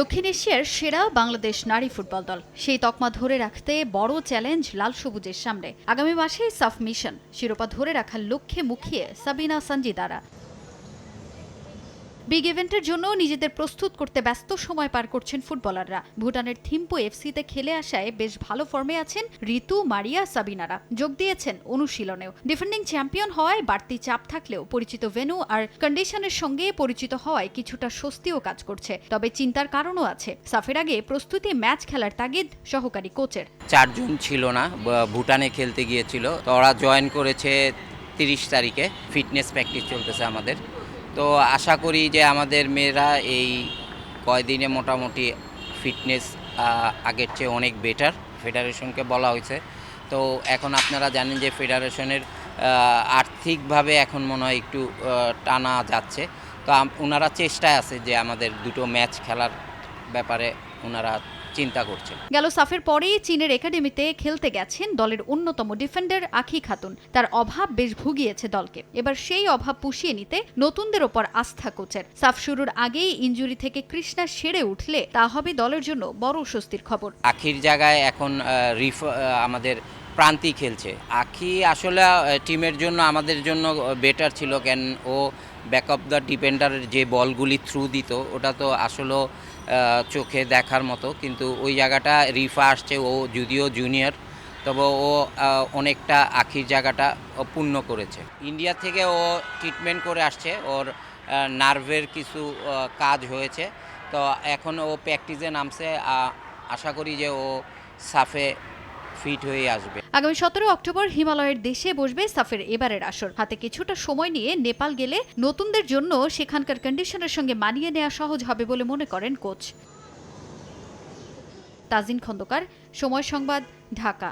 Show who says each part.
Speaker 1: দক্ষিণ এশিয়ার সেরা বাংলাদেশ নারী ফুটবল দল। সেই তকমা ধরে রাখতে বড় চ্যালেঞ্জ লাল সবুজের সামনে। আগামী মাসেই সাফ মিশন, শিরোপা ধরে রাখার লক্ষ্যে মুখিয়ে সাবিনা সঞ্জিদারা বিগ ইভেন্টের জন্য নিজেদের প্রস্তুত করতে ব্যস্ত সময় পার করছেন ফুটবলাররা। ভুটানের থিম্পু এফসিতে খেলে আসায় বেশ ভালো ফর্মে আছেন ঋতু মারিয়া সাবিনারা। যোগ দিয়েছেন অনুশীলনেও। ডিফেন্ডিং চ্যাম্পিয়ন হওয়ায় বাড়তি চাপ থাকলেও পরিচিত ভেনু আর কন্ডিশনের সঙ্গে পরিচিত হওয়ায় কিছুটা স্বস্তিও কাজ করছে। তবে চিন্তার কারণও আছে। সাফের আগে প্রস্তুতি ম্যাচ খেলার তাগিদ সহকারী কোচের।
Speaker 2: চারজন ছিল না ভুটানে খেলতে গিয়েছিল। তো ওরা জয়েন করেছে তিরিশ তারিখে। ফিটনেস প্র্যাকটিস চলতেছে আমাদের। তো আশা করি যে আমাদের মেয়েরা এই কয়দিনে মোটামুটি ফিটনেস আগের চেয়ে অনেক বেটার ফেডারেশনকে বলা হয়েছে। তো এখন আপনারা জানেন যে ফেডারেশনের আর্থিকভাবে এখন মনে হয় একটু টানা যাচ্ছে। তো ওনারা চেষ্টায় আছে যে আমাদের দুটো ম্যাচ খেলার ব্যাপারে ওনারা চিন্তা করছেন।
Speaker 1: গেল সাফের পরেই চীনের একাডেমিতে খেলতে গেছেন দলের অন্যতম ডিফেন্ডার আখি খাতুন। তার অভাব বেশ ভুগিয়েছে দলকে। এবার সেই অভাব পুষিয়ে নিতে নতুনদের ওপর আস্থা কোচের। সাফ শুরুর আগেই ইঞ্জুরি থেকে কৃষ্ণা সেরে উঠলে তা হবে দলের জন্য বড় স্বস্তির খবর।
Speaker 2: আখির জায়গায় এখন রিফ আমাদের প্রান্তি খেলছে। আখি আসলে টিমের জন্য, আমাদের জন্য বেটার ছিল কেন ও ব্যাক অফ দ্য ডিপেন্ডারের যে বলগুলি থ্রু দিত, ওটা তো আসলে চোখে দেখার মতো। কিন্তু ওই জায়গাটা রিফা আসছে, ও যদিও জুনিয়র তবে ও অনেকটা আখির জায়গাটা পূর্ণ করেছে। ইন্ডিয়া থেকে ও ট্রিটমেন্ট করে আসছে, ওর নার্ভের কিছু কাজ হয়েছে। তো এখন ও প্র্যাকটিসে নামছে আশা করি যে ও সাফে ফিট হয়ে আসবে।
Speaker 1: আগামী সতেরো অক্টোবর হিমালয়ের দেশে বসবে সাফের এবারের আসর। হাতে কিছুটা সময় নিয়ে নেপাল গেলে নতুনদের জন্য সেখানকার কন্ডিশনের সঙ্গে মানিয়ে নেওয়া সহজ হবে বলে মনে করেন কোচ। তাজিন খন্দকার, সময় সংবাদ, ঢাকা।